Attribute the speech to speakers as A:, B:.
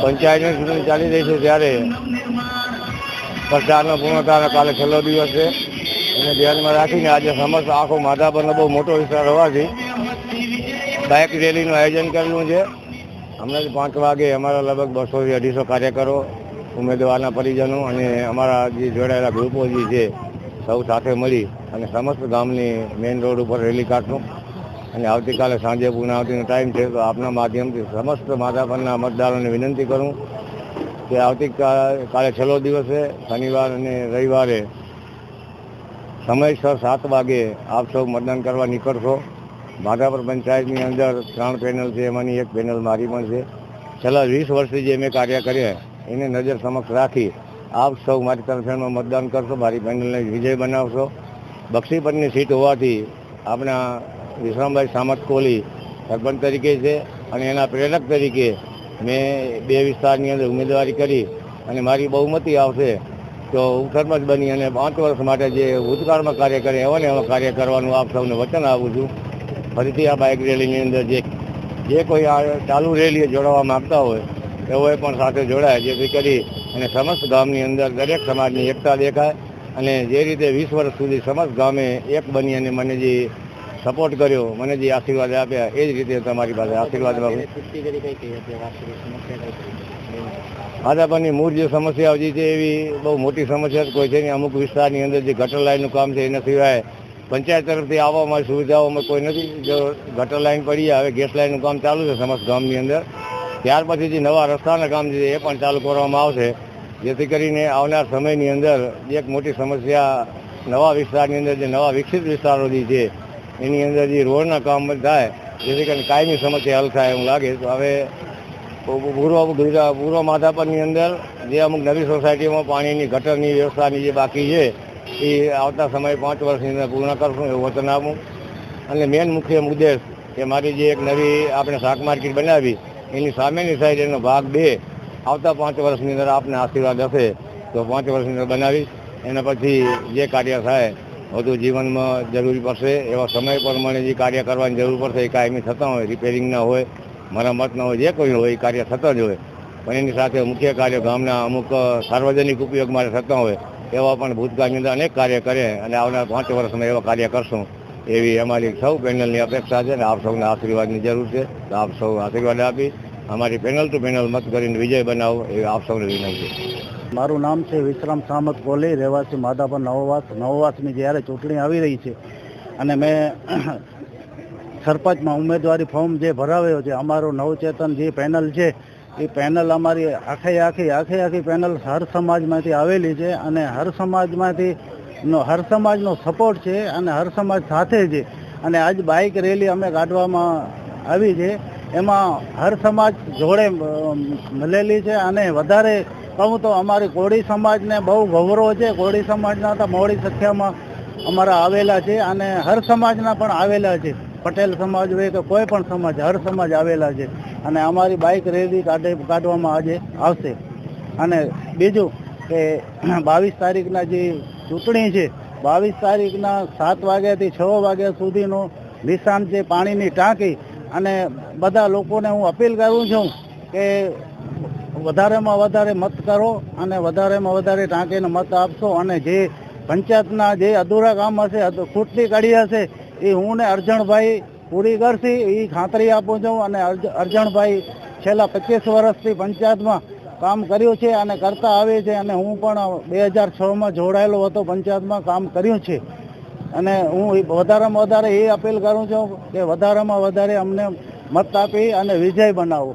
A: પંચાયતની ચૂંટણી ચાલી રહી છે ત્યારે પ્રચારનો પૂર્ણતાનો કાલે છેલ્લો દિવસ છે. એને ધ્યાનમાં રાખીને આજે સમસ્ત આખો માધાપરનો બહુ મોટો વિસ્તાર હોવાથી બાઇક રેલીનું આયોજન કરેલું છે. હમણાં જ પાંચ વાગે અમારા લગભગ બસોથી અઢીસો કાર્યકરો, ઉમેદવારના પરિજનો અને અમારા જે જોડાયેલા ગ્રુપો જે છે, સૌ સાથે મળી અને સમસ્ત ગામની મેઇન રોડ ઉપર રેલી કાઢશું. અને આવતીકાલે સાંજે પૂર્ણાવતીનો ટાઈમ છે, તો આપના માધ્યમથી સમસ્ત માધાપરના મતદારોને વિનંતી કરું કે આવતીકાલે કાલે છેલ્લો દિવસે શનિવાર અને રવિવારે સમયસર સાત વાગે આપ સૌ મતદાન કરવા નીકળશો. માધાપર પંચાયતની અંદર ત્રણ પેનલ છે, એમાંની એક પેનલ મારી પણ છે. છેલ્લા વીસ વર્ષથી જે મેં કાર્ય કર્યા, એને નજર સમક્ષ રાખી આપ સૌ મારી તરફેણમાં મતદાન કરશો, મારી પેનલને વિજય બનાવશો. બક્ષીપતની સીટ હોવાથી આપણા વિશ્રામભાઈ સામત કોહલી સરપંચ તરીકે છે અને એના પ્રેરક તરીકે મેં બે વિસ્તારની અંદર ઉમેદવારી કરી અને મારી બહુમતી આવશે તો હું સરપંચ બની અને પાંચ વર્ષ માટે જે ભૂતકાળમાં કાર્ય કરે એવા ને એવા કાર્ય કરવાનું આપ સૌને વચન આપું છું. ફરીથી આ બાઇક રેલીની અંદર જે જે કોઈ આ ચાલુ રેલીએ જોડાવા માગતા હોય એઓએ પણ સાથે જોડાય, જેથી કરી અને સમસ્ત ગામની અંદર દરેક સમાજની એકતા દેખાય અને જે રીતે વીસ વર્ષ સુધી સમસ્ત ગામે એક બની અને મને જે સપોર્ટ કર્યો, મને જે આશીર્વાદ આપ્યા, એ જ રીતે તમારી પાસે આશીર્વાદ માધાપરની મૂળ જે સમસ્યા આવતી છે એવી બહુ મોટી સમસ્યા કોઈ છે નહીં. અમુક વિસ્તારની અંદર જે ગટર લાઇનનું કામ છે એના સિવાય પંચાયત તરફથી આવવામાં સુવિધાઓમાં કોઈ નથી. જો ગટર લાઈન પડી, હવે ગેસ લાઇનનું કામ ચાલુ છે સમસ્ત ગામની અંદર. ત્યાર પછી જે નવા રસ્તાના કામ છે એ પણ ચાલુ કરવામાં આવશે. જેથી કરીને આવનાર સમયની અંદર એક મોટી સમસ્યા નવા વિસ્તારની અંદર જે નવા વિકસિત વિસ્તારો જે છે એની અંદર જે રોડના કામ થાય, જેથી કરીને કાયમી સમસ્યા હલ થાય એવું લાગે. તો હવે પૂર્વ ગુજરાત પૂર્વ માધાપરની અંદર જે અમુક નવી સોસાયટીમાં પાણીની ગટરની વ્યવસ્થાની જે બાકી છે, એ આવતા સમયે પાંચ વર્ષની અંદર પૂર્ણ કરશું એવું વચન આપું. અને મેન મુખ્ય મુદ્દે કે મારી જે એક નવી આપણે શાક માર્કેટ બનાવી, એની સામેની સાઈડ એનો ભાગ બે, આવતા પાંચ વર્ષની અંદર આપને આશીર્વાદ હશે. તો પાંચ વર્ષની અંદર બનાવીશ. એના પછી જે કાર્ય થાય વધુ જીવનમાં જરૂરી પડશે એવા સમય પ્રમાણે જે કાર્ય કરવાની જરૂર પડશે એ કાયમી થતા હોય રિપેરિંગના હોય મરામતના હોય, જે કોઈ હોય એ કાર્ય થતા જ હોય. પણ એની સાથે મુખ્ય કાર્ય ગામના અમુક સાર્વજનિક ઉપયોગ માટે થતા હોય, એવા પણ ભૂતકાળની અંદર અનેક કાર્ય કરે અને આવનાર પાંચ વર્ષમાં એવા કાર્ય કરશું. એવી અમારી સૌ પેનલની અપેક્ષા છે અને આપ સૌના આશીર્વાદની જરૂર છે. તો આપ સૌ આશીર્વાદ આપી, અમારી પેનલ ટુ પેનલ મત કરીને વિજય બનાવો, એવી આપ સૌને વિનંતી.
B: મારું નામ છે વિશ્રામ સામત કોહલી રહેવાસી માધાપર નવવાસ. નવવાસની જ્યારે ચૂંટણી આવી રહી છે અને મેં સરપંચમાં ઉમેદવારી ફોર્મ જે ભરાવ્યો છે, અમારું નવચેતન જે પેનલ છે, એ પેનલ અમારી આખે આખી આખે આખી પેનલ હર સમાજમાંથી આવેલી છે અને હર સમાજમાંથી નો, હર સમાજનો સપોર્ટ છે અને હર સમાજ સાથે છે. અને આજ બાઇક રેલી અમે કાઢવામાં આવી છે. એમાં હર સમાજ જોડે મળેલી છે અને વધારે કહું તો અમારી કોળી સમાજને બહુ ગૌરવ છે. કોળી સમાજના તો મોડી સંખ્યામાં અમારા આવેલા છે અને હર સમાજના પણ આવેલા છે. પટેલ સમાજ હોય કે કોઈ પણ સમાજ, હર સમાજ આવેલા છે. અને અમારી બાઇક રેલી કાઢે, કાઢવામાં આજે આવશે. અને બીજું કે બાવીસ તારીખના જે ચૂંટણી છે, બાવીસ તારીખના સાત વાગ્યાથી છ વાગ્યા સુધીનું નિશાન છે, પાણીની ટાંકી. અને બધા લોકોને હું અપીલ કરું છું કે વધારેમાં વધારે મત કરો અને વધારેમાં વધારે ટાંકીને મત આપશો અને જે પંચાયતના જે અધૂરા કામ હશે ખૂટતી કડી હશે, એ હું ને અરજણભાઈ પૂરી કરશી, એ ખાતરી આપું છું અને અરજ- અરજણભાઈ છેલ્લા પચીસ વર્ષથી પંચાયતમાં કામ કર્યું છે અને કરતા આવે છે અને હું પણ બે હજાર છમાં જોડાયેલો હતો, પંચાયતમાં કામ કર્યું છે. અને હું વધારેમાં વધારે એ અપીલ કરું છું કે વધારેમાં વધારે અમને મત આપી અને વિજય બનાવો.